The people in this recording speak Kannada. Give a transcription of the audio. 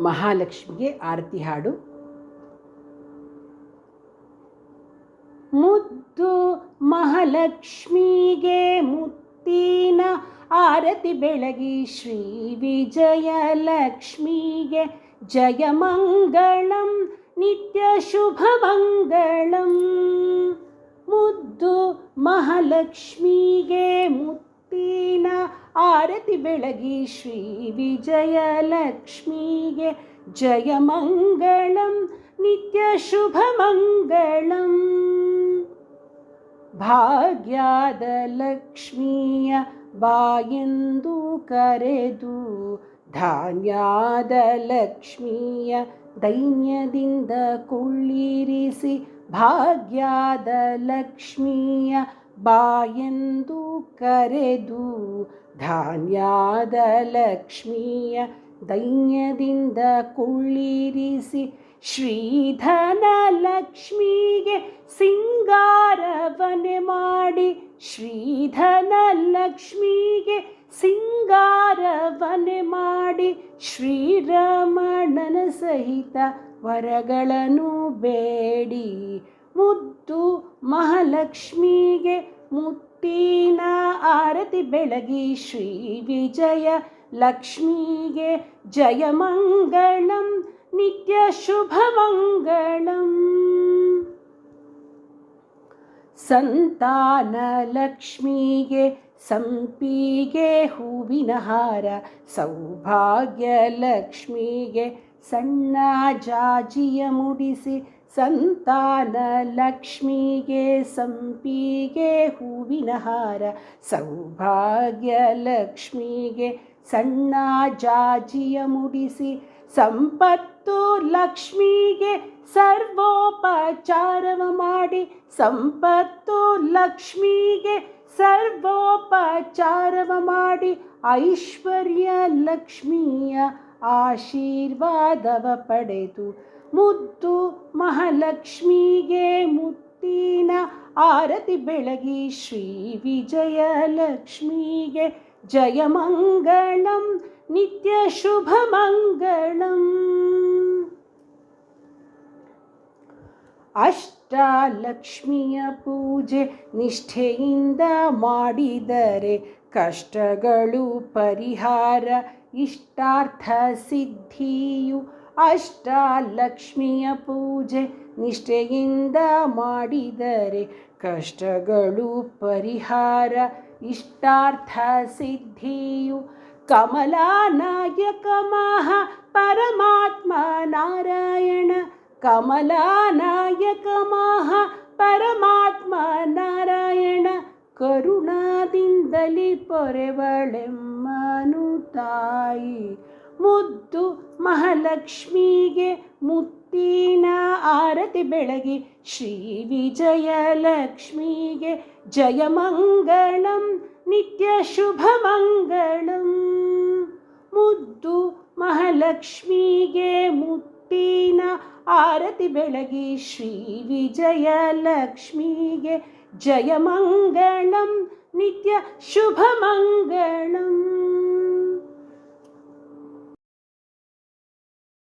ಮಹಾಲಕ್ಷ್ಮಿಗೆ ಆರತಿ ಹಾಡು. ಮುದ್ದು ಮಹಾಲಕ್ಷ್ಮಿಗೆ ಮುತ್ತಿನ ಆರತಿ ಬೆಳಗಿ ಶ್ರೀ ವಿಜಯಲಕ್ಷ್ಮಿಗೆ ಜಯಮಂಗಳಂ ನಿತ್ಯ ಶುಭಮಂಗಳಂ ಮುದ್ದು ಮಹಾಲಕ್ಷ್ಮಿಗೆ ಮುತ್ತಿನ ಆರತಿ ಬೆಳಗಿ ಶ್ರೀ ವಿಜಯಲಕ್ಷ್ಮಿಗೆ ಜಯಮಂಗಳಂ ನಿತ್ಯ ಶುಭ ಮಂಗಳಂ. ಭಾಗ್ಯದ ಲಕ್ಷ್ಮೀಯ ಬಾಯೆಂದು ಕರೆದು, ಧಾನ್ಯದ ಲಕ್ಷ್ಮಿಯ ದೈನ್ಯದಿಂದ ಕುಳ್ಳಿರಿಸಿ, ಭಾಗ್ಯದ ಲಕ್ಷ್ಮೀಯ ಬಾಯೆಂದು ಕರೆದು ಧಾನ್ಯದ ಲಕ್ಷ್ಮಿಯ ದೈನ್ಯದಿಂದ ಕುಳ್ಳಿರಿಸಿ ಶ್ರೀಧನ ಲಕ್ಷ್ಮಿಗೆ ಸಿಂಗಾರವನೆ ಮಾಡಿ ಶ್ರೀಧನ ಲಕ್ಷ್ಮಿಗೆ ಸಿಂಗಾರವನೆ ಮಾಡಿ ಶ್ರೀರಮಣನ ಸಹಿತ ವರಗಳನ್ನು ಬೇಡಿ ಮುದ್ದು ಮಹಾಲಕ್ಷ್ಮಿಗೆ ಮುತ್ತಿನ ಆರತಿ ಬೆಳಗಿ ಶ್ರೀ ವಿಜಯ ಲಕ್ಷ್ಮೀಗೆ ಜಯ ಜಯಮಂಗಳಂ ನಿತ್ಯ ಶುಭಮಂಗಳಂ ಸಂತಾನ ಲಕ್ಷ್ಮೀಗೆ ಸಂಪಿಗೆ ಹೂವಿನ ಹಾರ, ಸೌಭಾಗ್ಯ ಲಕ್ಷ್ಮೀಗೆ ಸಣ್ಣ ಜಾಜಿಯ ಮುಡಿಸಿ ಸಂತಾನ ಲಕ್ಷ್ಮಿಗೆ ಸಂಪಿಗೆ ಹೂವಿನ ಹಾರ ಸೌಭಾಗ್ಯ ಲಕ್ಷ್ಮಿಗೆ ಸಣ್ಣ ಜಾಜಿಯ ಮುಡಿಸಿ, ಸಂಪತ್ತು ಲಕ್ಷ್ಮಿಗೆ ಸರ್ವೋಪಚಾರವ ಮಾಡಿ, ಸಂಪತ್ತು ಲಕ್ಷ್ಮಿಗೆ ಸರ್ವೋಪಚಾರವ ಮಾಡಿ, ಐಶ್ವರ್ಯ ಲಕ್ಷ್ಮಿಯ ಆಶೀರ್ವಾದವ ಪಡೆದು ಮುದ್ದು ಮಹಾಲಕ್ಷ್ಮಿಗೆ ಮುತ್ತಿನ ಆರತಿ ಬೆಳಗಿ ಶ್ರೀ ವಿಜಯಲಕ್ಷ್ಮಿಗೆ ಜಯಮಂಗಳಂ ನಿತ್ಯ ಶುಭ ಮಂಗಳಂ. ಅಷ್ಟಲಕ್ಷ್ಮಿಯ ಪೂಜೆ ನಿಷ್ಠೆಯಿಂದ ಮಾಡಿದರೆ ಕಷ್ಟಗಳು ಪರಿಹಾರ, ಇಷ್ಟಾರ್ಥ ಸಿದ್ಧಿಯು ಅಷ್ಟಲಕ್ಷ್ಮಿಯ ಪೂಜೆ ನಿಷ್ಠೆಯಿಂದ ಮಾಡಿದರೆ ಕಷ್ಟಗಳು ಪರಿಹಾರ ಇಷ್ಟಾರ್ಥ ಸಿದ್ಧಿಯು ಕಮಲಾನಾಯಕ ಮಹಾ ಪರಮಾತ್ಮ ನಾರಾಯಣ ಕಮಲಾನಾಯಕ ಮಹಾ ಪರಮಾತ್ಮ ನಾರಾಯಣ ಕರುಣಾದಿಂದಲಿ ಪೊರೆವಳೆಮ್ಮನು ತಾಯಿ ಮುದ್ದು ಮಹಾಲಕ್ಷ್ಮಿಗೆ ಮುತ್ತಿನ ಆರತಿ ಬೆಳಗಿ ಶ್ರೀ ವಿಜಯಲಕ್ಷ್ಮಿಗೆ ಜಯಮಂಗಳಂ ನಿತ್ಯ ಶುಭಮಂಗಳಂ ಮುದ್ದು ಮಹಾಲಕ್ಷ್ಮಿಗೆ ಮುತ್ತಿನ ಆರತಿ ಬೆಳಗಿ ಶ್ರೀ ವಿಜಯಲಕ್ಷ್ಮಿಗೆ ಜಯಮಂಗಳಂ ನಿತ್ಯ ಶುಭಮಂಗಳಂ